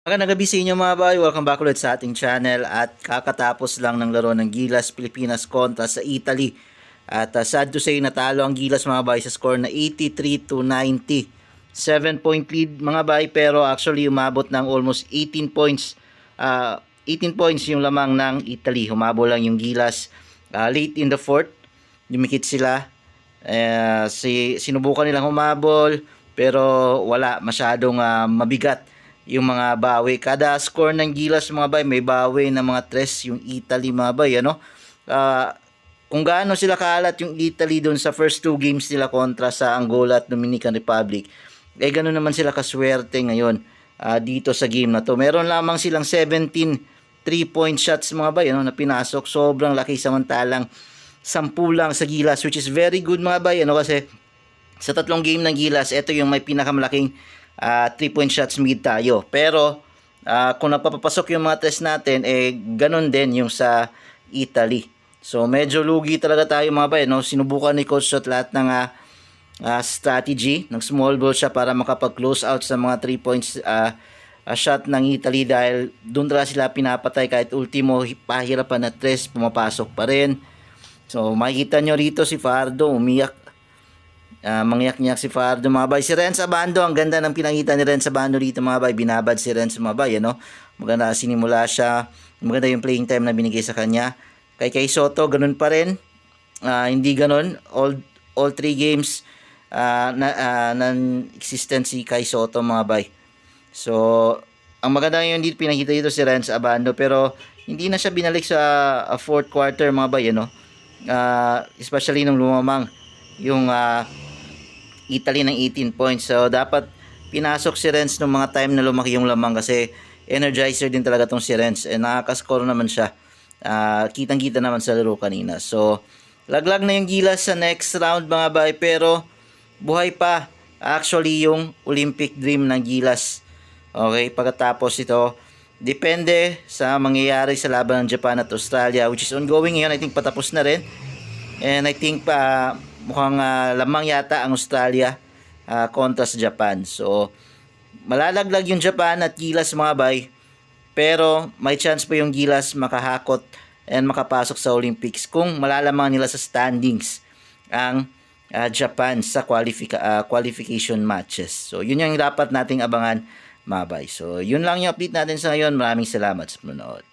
Magandang gabi sa inyo mga bay. Welcome back ulit sa ating channel at kakatapos lang ng laro ng Gilas Pilipinas kontra sa Italy. At uh, sad to say natalo ang Gilas mga bay sa score na 83 to 90. 7 point lead mga bay pero actually umabot ng almost 18 points. Uh, 18 points yung lamang ng Italy. Humabol lang yung Gilas uh, late in the fourth. Dumikit sila. Eh, si, sinubukan nilang humabol pero wala masyadong ah, mabigat yung mga bawi. Kada score ng Gilas mga bay, may bawi ng mga tres yung Italy mga bay, ano? Ah, kung gaano sila kaalat yung Italy doon sa first two games nila kontra sa Angola at Dominican Republic, eh ganoon naman sila kaswerte ngayon ah, dito sa game na to. Meron lamang silang 17 3-point shots mga bay, ano, na pinasok. Sobrang laki samantalang 10 lang sa Gilas which is very good mga bay, ano kasi sa tatlong game ng Gilas, ito yung may pinakamalaking 3-point shots mid tayo. Pero ah, kung napapapasok yung mga test natin, eh ganun din yung sa Italy. So medyo lugi talaga tayo mga bay, no? Sinubukan ni Coach Shot lahat ng ah, ah, strategy, ng small ball siya para makapag-close out sa mga 3 points ah, ah, shot ng Italy dahil doon talaga sila pinapatay kahit ultimo pahirapan na tres pumapasok pa rin. So makikita nyo rito si Fardo umiyak Ah, mangyak-nyak si Fardo mga bay. Si Renz Abando, ang ganda ng pinakita ni Renz Abando dito mga bay. Binabad si Renz mga bay, ano? Maganda sinimula siya. Maganda yung playing time na binigay sa kanya. Kay Kay Soto, ganun pa rin. Ah, hindi ganun. All, all three games ah, na, ah, non-existent si Kay Soto mga bay. So, ang maganda yung dito pinakita dito si Renz Abando pero hindi na siya binalik sa ah, fourth quarter mga bay, ano? Ah, especially nung lumamang yung ah, Italy ng 18 points. So, dapat pinasok si Renz nung mga time na lumaki yung lamang kasi energizer din talaga tong si Renz. Eh, nakakascore naman siya. Ah, kitang-kita naman sa laro kanina. So, laglag na yung gilas sa next round mga bay. Pero, buhay pa actually yung Olympic dream ng gilas. Okay, pagkatapos ito, depende sa mangyayari sa laban ng Japan at Australia which is ongoing ngayon. I think patapos na rin. And I think pa mukhang ah, lamang yata ang Australia ah, kontra sa Japan. So malalaglag yung Japan at Gilas mga bay. Pero may chance pa yung Gilas makahakot and makapasok sa Olympics kung malalaman nila sa standings ang ah, Japan sa qualifica- ah, qualification matches. So yun yung dapat nating abangan mga bay. So yun lang yung update natin sa ngayon. Maraming salamat sa panonood.